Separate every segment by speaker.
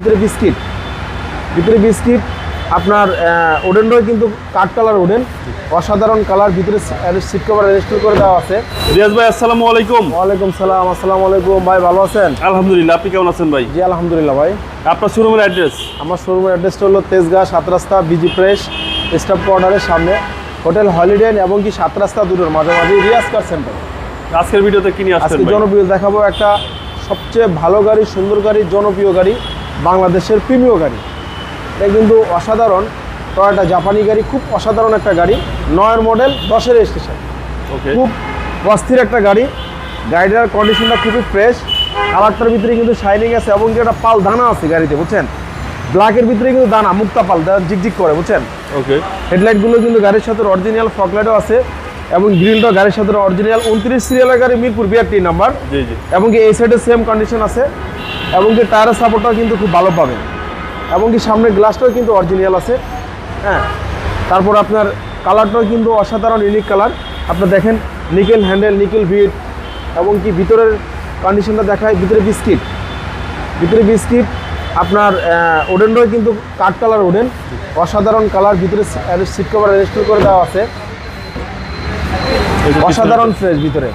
Speaker 1: ভিতরে বিস্কিট। ভিতরে বিস্কিট আপনার ওডেন রয় কিন্তু কাঠ কালার ওডেন অসাধারণ কালার ভিতরে সিট কভার রেজিস্টার করে দেওয়া আছে।
Speaker 2: রিয়াজ ভাই আসসালামু আলাইকুম।
Speaker 1: ওয়ালাইকুম সালাম আসসালামু আলাইকুম। ভাই ভালো আছেন?
Speaker 2: আলহামদুলিল্লাহ আপনি কেমন আছেন ভাই?
Speaker 1: জি আলহামদুলিল্লাহ ভাই।
Speaker 2: আপনার শোরুমের অ্যাড্রেস
Speaker 1: আমার শোরুমের অ্যাড্রেসটা হলো তেজগাঁ সাত রাস্তা বিজি প্রেস স্টাফ কোয়ার্টারের সামনে। হোটেল হলিডে এবং কি সাত রাস্তা দুটোর মাঝামাঝি রিয়াজ কার সেন্টার
Speaker 2: আজকের ভিডিওতে কি নিয়ে আসছেন
Speaker 1: আজকে জনপ্রিয় দেখাবো একটা সবচেয়ে ভালো গাড়ি সুন্দর গাড়ি জনপ্রিয় গাড়ি বাংলাদেশের প্রিমিয় গাড়ি। এটা কিন্তু অসাধারণ। টয়োটা জাপানি গাড়ি খুব অসাধারণ একটা গাড়ি। নয়ের মডেল দশের স্টেশন
Speaker 2: ওকে
Speaker 1: খুব অস্থির একটা গাড়ি। গাড়িটার কন্ডিশনটা খুবই ফ্রেশ কালারটার ভিতরে কিন্তু শাইনিং আছে এবং একটা পাল দানা আছে গাড়িতে বুঝছেন? ব্ল্যাকের ভিতরে কিন্তু দানা মুক্তা পাল জিকজিক করে বুঝছেন?
Speaker 2: ওকে
Speaker 1: হেডলাইটগুলো কিন্তু গাড়ির সাথে অরিজিনাল ফকলাইটও আছে এবং গ্রিলটাও গাড়ির সাথে অরিজিনাল উনত্রিশ সিরিয়ালের গাড়ি Mirpur BRT number
Speaker 2: G G.
Speaker 1: এবং এই সাইডে সেম কন্ডিশন আছে। এবং কি টায়ারের সাপোর্টটাও কিন্তু খুব ভালো পাবেন। এবং কি সামনের গ্লাসটাও কিন্তু অরিজিনাল আছে। হ্যাঁ তারপর আপনার কালারটাও কিন্তু অসাধারণ ইউনিক কালার আপনার দেখেন নিকেল হ্যান্ডেল নিকেল ভিট এবং কি ভিতরের কন্ডিশনটা দেখায় ভিতরে বিস্কিট ভিতরে বিস্কিট আপনার ওডেন রয় কিন্তু কাঠ কালার ওডেন অসাধারণ কালার ভিতরে সিট কভার রেজিস্টার করে দেওয়া আছে। অসাধারণ ফ্রেশ ভিতরে।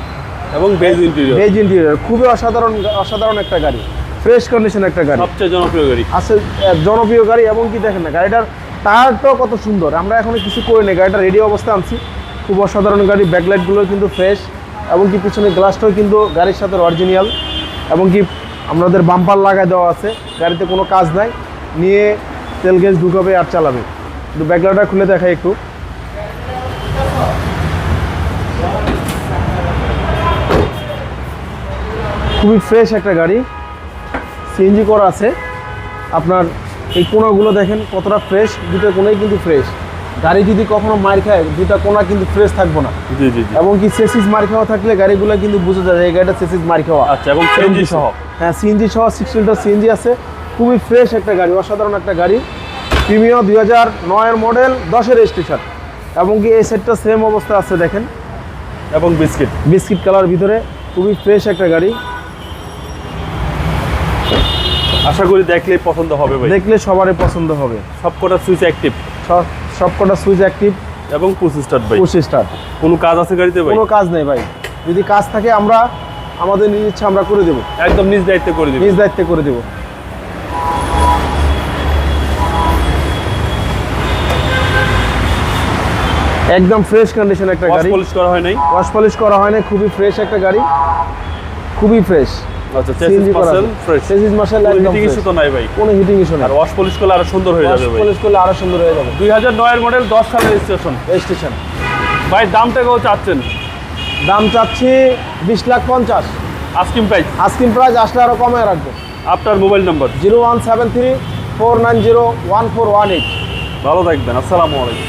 Speaker 2: এবং বেজ ইন্টেরিয়র
Speaker 1: ভেজ ইন্টেরিয়র খুবই অসাধারণ অসাধারণ একটা গাড়ি। ফ্রেশ কন্ডিশন একটা গাড়ি।
Speaker 2: সবচেয়ে জনপ্রিয় গাড়ি।
Speaker 1: আছে জনপ্রিয় গাড়ি এবং কি দেখেন না গাড়িটার টায়ারটাও কত সুন্দর। আমরা এখনও কিছু করি নাই গাড়িটা রেডি অবস্থা আনছি। খুব অসাধারণ গাড়ি ব্যাকলাইটগুলো কিন্তু ফ্রেশ এবং কি পিছনে গ্লাসটাও কিন্তু গাড়ির সাথে অরিজিনাল এবং কি আমাদের বাম্পার লাগায় দেওয়া আছে গাড়িতে কোনো কাজ নাই। নিয়ে তেল গ্যাস ঢুকাবে আর চালাবে। কিন্তু ব্যাকলাইটটা খুলে দেখাই একটু। খুবই ফ্রেশ একটা গাড়ি। সিএনজি করা আছে। আপনার এই কোনাগুলো দেখেন কতটা ফ্রেশ দুটো কোনাই কিন্তু ফ্রেশ গাড়ি যদি কখনো মার খায় দুটা কোনা কিন্তু ফ্রেশ থাকব না।
Speaker 2: জি জি
Speaker 1: এবং কি সেসিস মার খাওয়া থাকলে গাড়িগুলো কিন্তু বোঝা যায় এই গাড়িটা সেসিস মার খাওয়া।
Speaker 2: আচ্ছা এবং সিএনজি সহ?
Speaker 1: হ্যাঁ সিএনজি সহ সিক্স লিটার সিএনজি আছে। খুবই ফ্রেশ একটা গাড়ি অসাধারণ একটা গাড়ি। প্রিমিয়াম দুই হাজার নয়ের মডেল দশের রেজিস্ট্রেশন এবং কি এই সেটটা সেম অবস্থা আছে দেখেন।
Speaker 2: এবং বিস্কিট
Speaker 1: বিস্কিট কালার ভিতরে খুবই ফ্রেশ একটা গাড়ি।
Speaker 2: আশা করি দেখলেই পছন্দ হবে ভাই।
Speaker 1: দেখলে সবারই পছন্দ হবে।
Speaker 2: সবকটা সুইচ অ্যাক্টিভ
Speaker 1: সব সবকটা সুইচ অ্যাক্টিভ
Speaker 2: এবং পুশ স্টার্ট ভাই।
Speaker 1: পুশ স্টার্ট
Speaker 2: কোনো কাজ আছে গাড়িতে ভাই?
Speaker 1: কোনো কাজ নেই ভাই। যদি কাজ থাকে আমরা আমাদের নিজ ইচ্ছা আমরা করে দেবো।
Speaker 2: একদম নিজ দায়িত্বে করে দিবেন
Speaker 1: নিজ দায়িত্বে করে দেবো। একদম ফ্রেশ কন্ডিশন একটা গাড়ি।
Speaker 2: ওয়াশ পলিশ করা হয় নাই।
Speaker 1: ওয়াশ পলিশ করা হয় না খুবই ফ্রেশ একটা গাড়ি। খুবই ফ্রেশ
Speaker 2: আচ্ছা চেসিস মাসেল ফ্রেশ
Speaker 1: সেজিস মার্শাল একদম
Speaker 2: হিটিং ইস্যু তো নাই ভাই।
Speaker 1: কোনো হিটিং ইস্যু
Speaker 2: আর ওয়াশ পলিশ করলে আরও সুন্দর হয়ে যাবে ভাই।
Speaker 1: পলিশ করলে আরও সুন্দর হয়ে যাবে।
Speaker 2: মডেল সালের রেজিস্ট্রেশন ভাই দামটা চাচ্ছেন?
Speaker 1: দাম চাচ্ছি লাখ
Speaker 2: প্রাইস
Speaker 1: প্রাইস আসলে আরও কমে রাখব।
Speaker 2: আপনার mobile number
Speaker 1: zero one seven three four nine zero one four one eight.
Speaker 2: ভালো থাকবেন। আসসালামু আলাইকুম।